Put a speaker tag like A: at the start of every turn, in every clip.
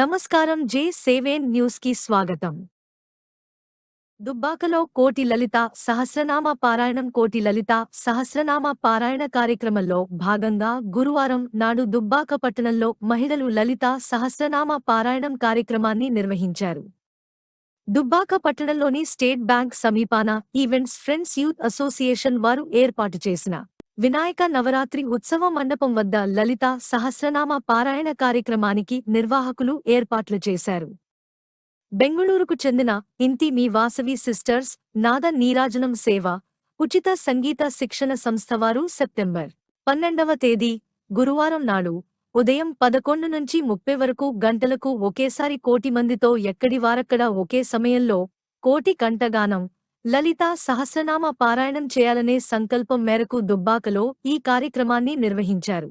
A: నమస్కారం జే సేవేన్ న్యూస్కి స్వాగతం. దుబ్బాకలో కోటి లలిత సహస్రనామ పారాయణం కోటి లలిత సహస్రనామ పారాయణ కార్యక్రమంలో భాగంగా గురువారం నాడు దుబ్బాక పట్టణంలో మహిళలు లలిత సహస్రనామ పారాయణం కార్యక్రమాన్ని నిర్వహించారు. దుబ్బాక పట్టణంలోని స్టేట్ బ్యాంక్ సమీపాన ఈవెంట్స్ ఫ్రెండ్స్ యూత్ అసోసియేషన్ వారు ఏర్పాటు చేసిన వినాయక నవరాత్రి ఉత్సవ మండపం వద్ద లలిత సహస్రనామ పారాయణ కార్యక్రమానికి నిర్వాహకులు ఏర్పాట్లు చేశారు. బెంగుళూరుకు చెందిన ఇంతి మీ వాసవి సిస్టర్స్ నాద నీరాజనం సేవ ఉచిత సంగీత శిక్షణ సంస్థ వారు సెప్టెంబర్ పన్నెండవ తేదీ గురువారం నాడు ఉదయం పదకొండు నుంచి ముప్పై వరకు గంటలకు ఒకేసారి కోటి మందితో ఎక్కడి వారక్కడ ఒకే సమయంలో కోటి కంఠగానం లలిత సహస్రనామ పారాయణం చేయాలనే సంకల్పం మేరకు దుబ్బాకలో ఈ కార్యక్రమాన్ని నిర్వహించారు.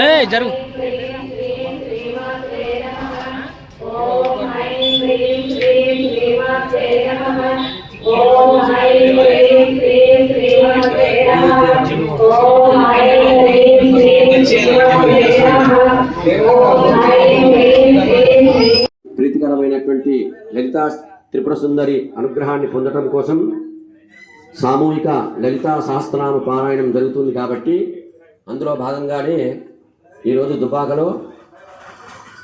B: ఏ జరుగు.
C: ప్రీతికరమైనటువంటి లలితా త్రిపుర సుందరి అనుగ్రహాన్ని పొందటం కోసం సామూహిక లలితా సహస్రనామ పారాయణం జరుగుతుంది కాబట్టి అందులో భాగంగానే ఈరోజు దుబాకలో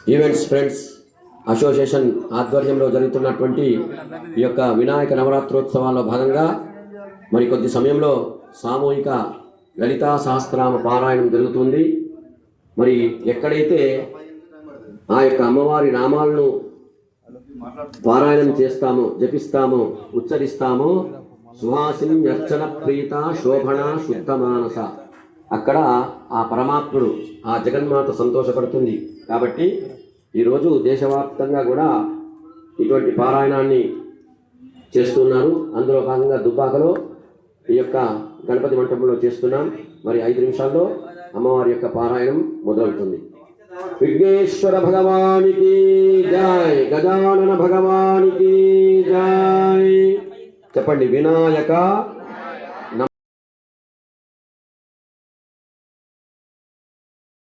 C: ఈవెంట్స్ ఫ్రెండ్స్ అసోసియేషన్ ఆధ్వర్యంలో జరుగుతున్నటువంటి ఈ యొక్క వినాయక నవరాత్రోత్సవాల్లో భాగంగా మరి కొద్ది సమయంలో సామూహిక లలితా సహస్రనామ పారాయణం జరుగుతుంది. మరి ఎక్కడైతే ఆ యొక్క అమ్మవారి నామాలను పారాయణం చేస్తాము జపిస్తాము ఉచ్చరిస్తాము సుహాసిని అర్చన ప్రీత శోభణ శుద్ధ మానస అక్కడ ఆ పరమాత్ముడు ఆ జగన్మాత సంతోషపడుతుంది. కాబట్టి ఈరోజు దేశవ్యాప్తంగా కూడా ఇటువంటి పారాయణాన్ని చేస్తున్నారు. అందులో భాగంగా దుబ్బాకలో ఈ యొక్క గణపతి మంటపంలో చేస్తున్నాం. మరి ఐదు నిమిషాల్లో అమ్మవారి యొక్క పారాయణం మొదలవుతుంది. విఘ్నేశ్వర భగవానికి జాయ్ గజానన భగవానికి జాయ్ చెప్పండి వినాయక